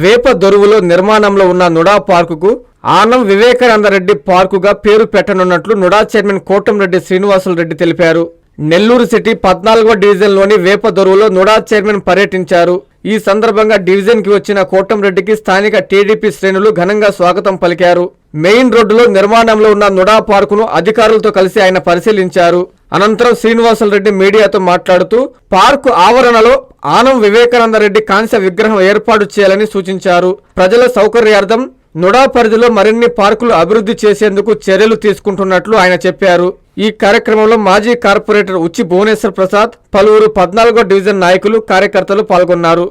వేప దొరువులో నిర్మాణంలో ఉన్న నుడా పార్కుకు ఆనం వివేకానందరెడ్డి పార్కుగా పేరు పెట్టనున్నట్లు నుడా చైర్మన్ కోటంరెడ్డి శ్రీనివాసులరెడ్డి తెలిపారు. నెల్లూరు సిటీ పద్నాలుగో డివిజన్లోని వేప దొరువులో నుడా చైర్మన్ పర్యటించారు. ఈ సందర్భంగా డివిజన్కి వచ్చిన కోటంరెడ్డికి స్థానిక టీడీపీ శ్రేణులు ఘనంగా స్వాగతం పలికారు. మెయిన్ రోడ్డులో నిర్మాణంలో ఉన్న నుడా పార్కును అధికారులతో కలిసి ఆయన పరిశీలించారు. అనంతరం శ్రీనివాసులరెడ్డి మీడియాతో మాట్లాడుతూ పార్కు ఆవరణలో ఆనం వివేకానందరెడ్డి కాంస్య విగ్రహం ఏర్పాటు చేయాలని సూచించారు. ప్రజల సౌకర్యార్థం నుడా పరిధిలో మరిన్ని పార్కులు అభివృద్ధి చేసేందుకు చర్యలు తీసుకుంటున్నట్లు ఆయన చెప్పారు. ఈ కార్యక్రమంలో మాజీ కార్పొరేటర్ ఉచ్చి భువనేశ్వర్ ప్రసాద్ పలువురు పద్నాలుగో డివిజన్ నాయకులు కార్యకర్తలు పాల్గొన్నారు.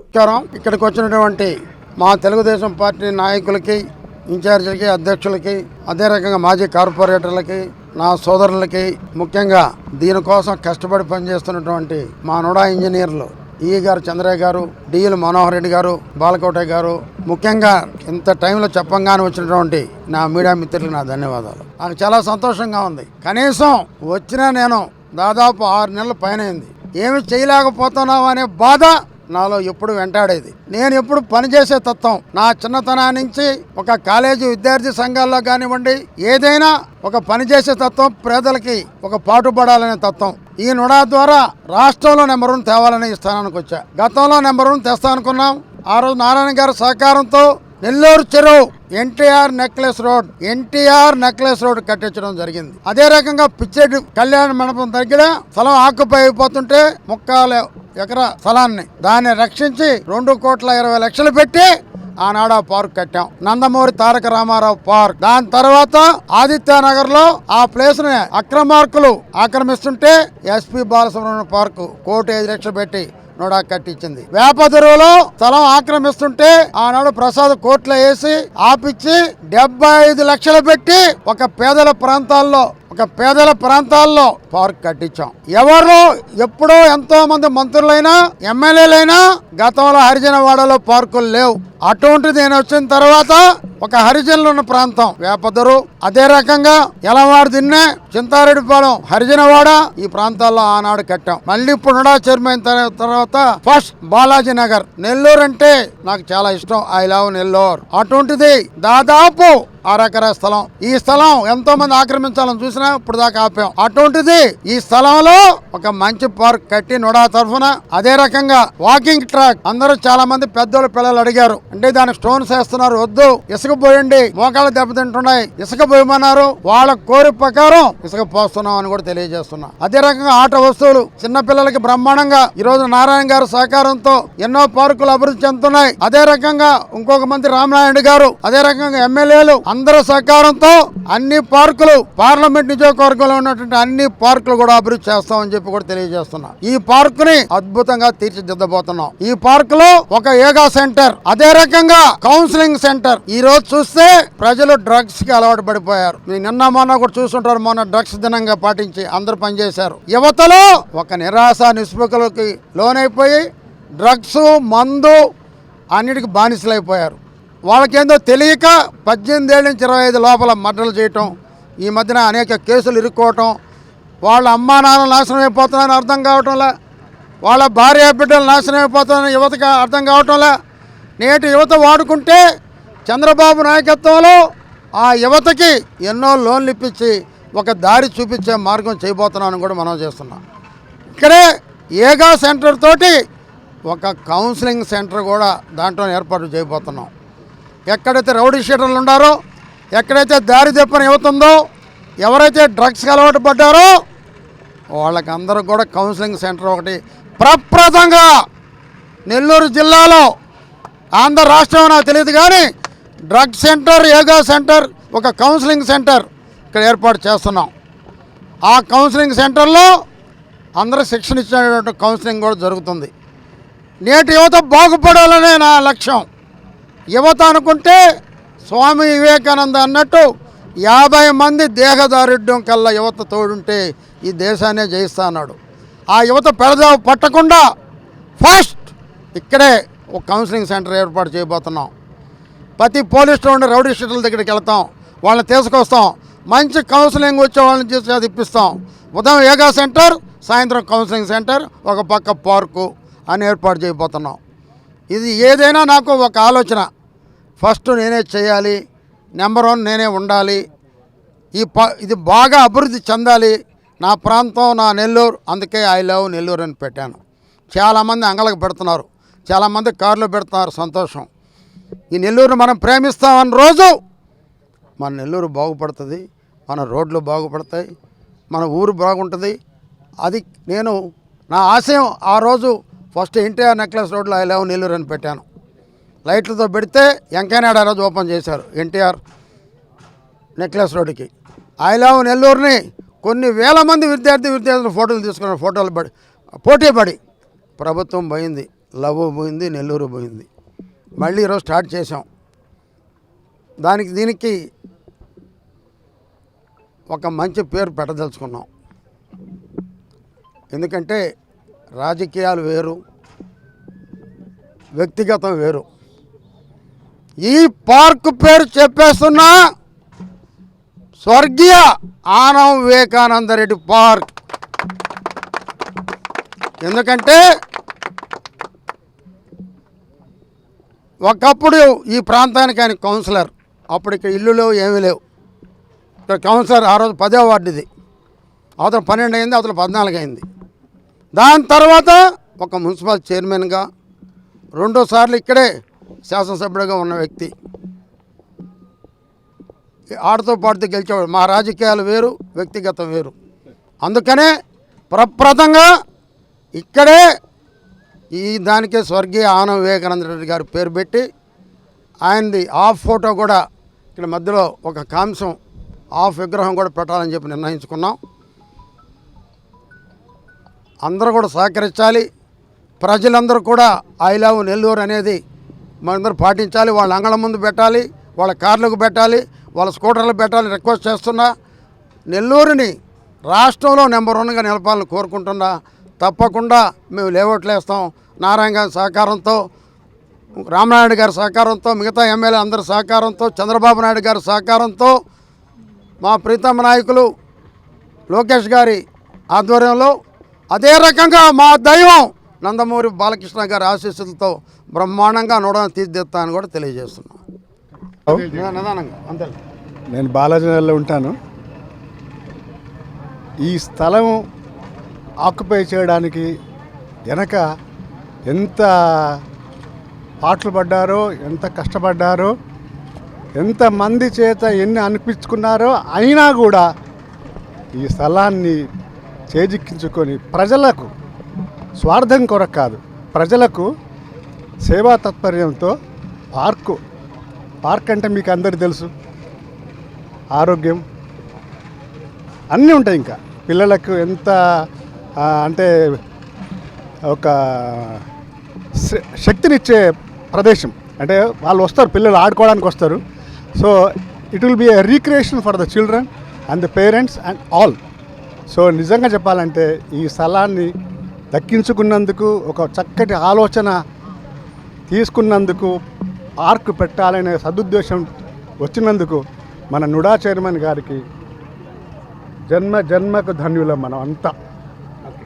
ఇక్కడికి వచ్చినటువంటి మా తెలుగుదేశం పార్టీ నాయకులకి ఇన్ఛార్జీలకి అధ్యక్షులకి అదే రకంగా మాజీ కార్పొరేటర్లకి నా సోదరులకి ముఖ్యంగా దీనికోసం కష్టపడి పనిచేస్తున్నటువంటి మా నుడా ఇంజనీర్లు ఈ గారు చంద్రయ్య గారు డిఎల్ మనోహర్ రెడ్డి గారు బాలకోటయ్య గారు ముఖ్యంగా ఇంత టైంలో చెప్పంగానే వచ్చినటువంటి నా మీడియా మిత్రులకు నా ధన్యవాదాలు. నాకు చాలా సంతోషంగా ఉంది. కనీసం వచ్చినా నేను దాదాపు ఆరు నెలల పైన అయింది. ఏమి చేయలేకపోతున్నావు అనే బాధ నాలో ఎప్పుడు వెంటాడేది. నేను ఎప్పుడు పనిచేసే తత్వం నా చిన్నతనా నుంచి ఒక కాలేజీ విద్యార్థి సంఘాల్లో కానివ్వండి ఏదైనా ఒక పనిచేసే తత్వం పేదలకి ఒక పాటుపడాలనే తత్వం. ఈ నుడా ద్వారా రాష్ట్రంలో నెంబర్ వన్ తేవాలనే ఈ స్థానానికి వచ్చా. గతంలో నెంబర్ వన్ తెస్తా అనుకున్నాం. ఆ రోజు నారాయణ గారి సహకారంతో నెల్లూరు చెరువు NTR necklace road NTR necklace road కట్టించడం జరిగింది. అదే రకంగా పిచ్చెడు కళ్యాణ మండపం దగ్గర స్థలం ఆక్యుపై అయిపోతుంటే ముక్కాలు ఎకరా స్థలాన్ని దాన్ని రక్షించి రెండు కోట్ల ఇరవై లక్షలు పెట్టి ఆనాడు ఆ పార్క్ కట్టాం. నందమూరి తారక రామారావు పార్క్. దాని తర్వాత ఆదిత్యనగర్లో ఆ ప్లేస్ని అక్రమార్కులు ఆక్రమిస్తుంటే ఎస్పీ బాలసుబ్రహ్మణ్యం పార్క్ కోటి ఐదు లక్షలు పెట్టి నోడా కట్టించింది. వేప చెరువులో స్థలం ఆక్రమిస్తుంటే ఆనాడు ప్రసాద్ కోర్టులో వేసి ఆపిచ్చి డెబ్బై ఐదు లక్షలు పెట్టి ఒక పేదల ప్రాంతాల్లో ఒక పేదల ప్రాంతాల్లో పార్క్ కట్టించాం. ఎవరు ఎప్పుడో ఎంతో మంది మంత్రులైనా ఎమ్మెల్యేలైనా గతంలో హరిజనవాడలో పార్కులు లేవు. అటువంటిది నేను వచ్చిన తర్వాత ఒక హరిజనులు ఉన్న ప్రాంతం వేపదరు. అదే రకంగా ఎలవాడు దిన్నే చింతారెడ్డిపాలెం హరిజనవాడ ఈ ప్రాంతాల్లో ఆనాడు కట్టాం. మళ్ళీ ఇప్పుడు నుడా చైర్మన్ తర్వాత ఫస్ట్ బాలాజీ నగర్. నెల్లూరు అంటే నాకు చాలా ఇష్టం. I love Nellore. అటువంటిది దాదాపు ఆరాకరా స్థలం. ఈ స్థలం ఎంతో మంది ఆక్రమించాలని చూసినా ఇప్పుడు దాకా ఆపాం. అటువంటిది ఈ స్థలంలో ఒక మంచి పార్క్ కట్టి నుడా తరఫున అదే రకంగా వాకింగ్ ట్రాక్ అందరూ చాలా మంది పెద్దోళ్ళు పిల్లలు అడిగారు. అంటే దానికి స్టోన్స్ వేస్తున్నారు వద్దు ఇసుక పోయండి మోకాళ్ళు దెబ్బతింటున్నాయి ఇసుక పోయమన్నారు వాళ్ళ కోరి ప్రకారం ఇసుక పోస్తున్నాం అని కూడా తెలియజేస్తున్నా. అదే రకంగా ఆట వస్తువులు చిన్న పిల్లలకి బ్రహ్మాండంగా ఈ రోజు నారాయణ గారు సహకారంతో ఎన్నో పార్కులు అభివృద్ధి చెందుతున్నాయి. అదే రకంగా ఇంకొక మంత్రి రామనారాయణ గారు అదే రకంగా ఎమ్మెల్యేలు అందరి సహకారంతో అన్ని పార్కులు పార్లమెంట్ నియోజకవర్గంలో ఉన్నటువంటి అన్ని పార్కులు కూడా అభివృద్ధి చేస్తామని చెప్పి కూడా తెలియజేస్తున్నా. ఈ పార్క్ని అద్భుతంగా తీర్చిదిద్దబోతున్నాం. ఈ పార్క్లో ఒక యోగా సెంటర్ అదే రకంగా కౌన్సిలింగ్ సెంటర్. ఈ రోజు చూస్తే ప్రజలు డ్రగ్స్కి అలవాటు పడిపోయారు. నిన్న మొన్న కూడా చూస్తుంటారు మొన్న డ్రగ్స్ దినంగా పాటించి అందరూ పనిచేశారు. యువతలో ఒక నిరాశ నిస్పృహలకి లోనైపోయి డ్రగ్స్ మందు అన్నిటికీ బానిసలైపోయారు. వాళ్ళకేందో తెలియక పద్దెనిమిది ఏళ్ళ నుంచి ఇరవై ఐదు లోపల మర్డర్లు చేయటం ఈ మధ్యన అనేక కేసులు ఇరుక్కోవటం వాళ్ళ అమ్మా నాన్న నాశనం అయిపోతున్నారని అర్థం కావటంలే వాళ్ళ భార్య బిడ్డలు నాశనం అయిపోతున్నారని యువతకి అర్థం కావటంలే నేటి యువత వాడుకుంటే చంద్రబాబు నాయకత్వంలో ఆ యువతకి ఎన్నో లోన్లు ఇప్పించి ఒక దారి చూపించే మార్గం చేయబోతున్నామని కూడా మనం చేస్తున్నాం. ఇక్కడే ఏగా సెంటర్ తోటి ఒక కౌన్సిలింగ్ సెంటర్ కూడా దాంట్లో ఏర్పాటు చేయబోతున్నాం. ఎక్కడైతే రౌడీ షీటర్లు ఉన్నారో ఎక్కడైతే దారి తెప్పని యువత ఎవరైతే డ్రగ్స్కి అలవాటు పడ్డారో వాళ్ళకి అందరూ కూడా కౌన్సిలింగ్ సెంటర్ ఒకటి ప్రప్రదంగా నెల్లూరు జిల్లాలో ఆంధ్ర రాష్ట్రం నాకు తెలియదు కానీ డ్రగ్ సెంటర్ యోగా సెంటర్ ఒక కౌన్సిలింగ్ సెంటర్ ఇక్కడ ఏర్పాటు చేస్తున్నాం. ఆ కౌన్సిలింగ్ సెంటర్లో అందరూ శిక్షణ ఇచ్చినటువంటి కౌన్సిలింగ్ కూడా జరుగుతుంది. నేటి యువత బాగుపడాలనే నా లక్ష్యం. యువత అనుకుంటే స్వామి వివేకానంద అన్నట్టు యాభై మంది దేహదారుఢ్యం కల్లా యువత తోడుంటే ఈ దేశాన్నే జయిస్తాడు ఆ యువత పెడదావు పట్టకుండా ఫస్ట్ ఇక్కడే ఒక కౌన్సిలింగ్ సెంటర్ ఏర్పాటు చేయబోతున్నాం. ప్రతి పోలీసులో ఉండే రౌడీ స్టేషన్ల దగ్గరికి వెళ్తాం. వాళ్ళని తీసుకొస్తాం. మంచి కౌన్సిలింగ్ వచ్చే వాళ్ళని చేసి ఇప్పిస్తాం. ఉదయం యోగా సెంటర్ సాయంత్రం కౌన్సిలింగ్ సెంటర్ ఒక పక్క పార్కు అని ఏర్పాటు చేయబోతున్నాం. ఇది ఏదైనా నాకు ఒక ఆలోచన. ఫస్ట్ నేనే చేయాలి నెంబర్ వన్ నేనే ఉండాలి. ఈ ప ఇది బాగా అభివృద్ధి చెందాలి. నా ప్రాంతం నా నెల్లూరు అందుకే ఐ లవ్ నెల్లూరు అని పెట్టాను. చాలామంది అంగలకు పెడుతున్నారు. చాలామంది కారులో పెడుతున్నారు సంతోషం. ఈ నెల్లూరును మనం ప్రేమిస్తామన్న రోజు మన నెల్లూరు బాగుపడుతుంది మన రోడ్లు బాగుపడతాయి మన ఊరు బాగుంటుంది. అది నేను నా ఆశయం ఆ రోజు ఫస్ట్ ఎన్టీఆర్ నెక్లెస్ రోడ్లో ఐ లవ్ నెల్లూరు అని పెట్టాను. లైట్లతో పెడితే వెంకయ్యనాయుడు ఆ రోజు ఓపెన్ చేశారు. ఎన్టీఆర్ నెక్లెస్ రోడ్డుకి. ఐ నెల్లూరుని కొన్ని వేల మంది విద్యార్థి విద్యార్థులు ఫోటోలు తీసుకున్నారు. ఫోటోలు పడి పోటీ పడి. ప్రభుత్వం పోయింది లవ్ పోయింది నెల్లూరు పోయింది. మళ్ళీ ఈరోజు స్టార్ట్ చేసాం దానికి దీనికి ఒక మంచి పేరు పెట్టదలుచుకున్నాం. ఎందుకంటే రాజకీయాలు వేరు వ్యక్తిగతం వేరు. ఈ పార్క్ పేరు చెప్పేస్తున్నా స్వర్గీయ ఆనం వివేకానంద రెడ్డి పార్క్. ఎందుకంటే ఒకప్పుడు ఈ ప్రాంతానికి ఆయన కౌన్సిలర్. అప్పుడు ఇక్కడ ఇల్లు లేవు ఏమీ లేవు. ఇక్కడ కౌన్సిలర్ ఆ రోజు పదో వార్డుది. అవతల పన్నెండు అయింది అవతల పద్నాలుగు అయింది. దాని తర్వాత ఒక మున్సిపల్ చైర్మన్గా రెండోసార్లు ఇక్కడే శాసనసభ్యుడిగా ఉన్న వ్యక్తి. ఆటతో పాడుతూ గెలిచేవాడు. మా రాజకీయాలు వేరు వ్యక్తిగతం వేరు. అందుకనే ప్రప్రథంగా ఇక్కడే ఈ దానికే స్వర్గీయ ఆనం వివేకానంద రెడ్డి గారి పేరు పెట్టి ఆయనది ఆఫ్ ఫోటో కూడా ఇక్కడ మధ్యలో ఒక కాంశం ఆఫ్ విగ్రహం కూడా పెట్టాలని చెప్పి నిర్ణయించుకున్నాం. అందరూ కూడా సహకరించాలి. ప్రజలందరూ కూడా ఐ లవ్ నెల్లూరు అనేది మనందరూ పాటించాలి వాళ్ళ అంగళం ముందు పెట్టాలి వాళ్ళ కార్లకు పెట్టాలి వాళ్ళ స్కూటర్లకు పెట్టాలి రిక్వెస్ట్ చేస్తున్నా. నెల్లూరుని రాష్ట్రంలో నెంబర్ వన్గా నిలపాలని కోరుకుంటున్నా. తప్పకుండా మేము లేఅవుట్లు వేస్తాం. నారాయణ గారి సహకారంతో రామనాయుడు గారి సహకారంతో మిగతా ఎమ్మెల్యే అందరి సహకారంతో చంద్రబాబు నాయుడు గారి సహకారంతో మా ప్రీతమ నాయకులు లోకేష్ గారి ఆధ్వర్యంలో అదే రకంగా మా దైవం నందమూరి బాలకృష్ణ గారి ఆశీస్సులతో బ్రహ్మాండంగా నూడని తీర్చిదిద్దామని కూడా తెలియజేస్తున్నాం. నిదానంగా అంతే నేను బాలాజీనగర్లో ఉంటాను. ఈ స్థలం ఆక్యుపై చేయడానికి వెనక ఎంత పాటలు పడ్డారో ఎంత కష్టపడ్డారో ఎంతమంది చేత ఎన్ని అనిపించుకున్నారో అయినా కూడా ఈ స్థలాన్ని చేజిక్కించుకొని ప్రజలకు స్వార్థం కొరకు కాదు. ప్రజలకు సేవా తత్పర్యంతో పార్కు పార్క్ అంటే మీకు అందరికీ తెలుసు. ఆరోగ్యం. అన్నీ ఉంటాయి ఇంకా. పిల్లలకు ఎంత అంటే ఒక శ- శక్తినిచ్చే ప్రదేశం. అంటే వాళ్ళు వస్తారు పిల్లలు ఆడుకోవడానికి వస్తారు. So it will be a recreation for the children and the parents and all so నిజంగా చెప్పాలంటే ఈ స్థలాన్ని దక్కించుకున్నందుకు ఒక చక్కటి ఆలోచన తీసుకున్నందుకు ఆర్క్ పెట్టాలనే సదుద్దేశం వచ్చినందుకు మన నుడా చైర్మన్ గారికి జన్మ జన్మకు ధన్యులం మనం అంతా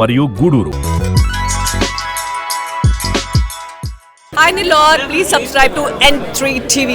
మరియు Gudur Hi Nilor, please subscribe to N3 TV.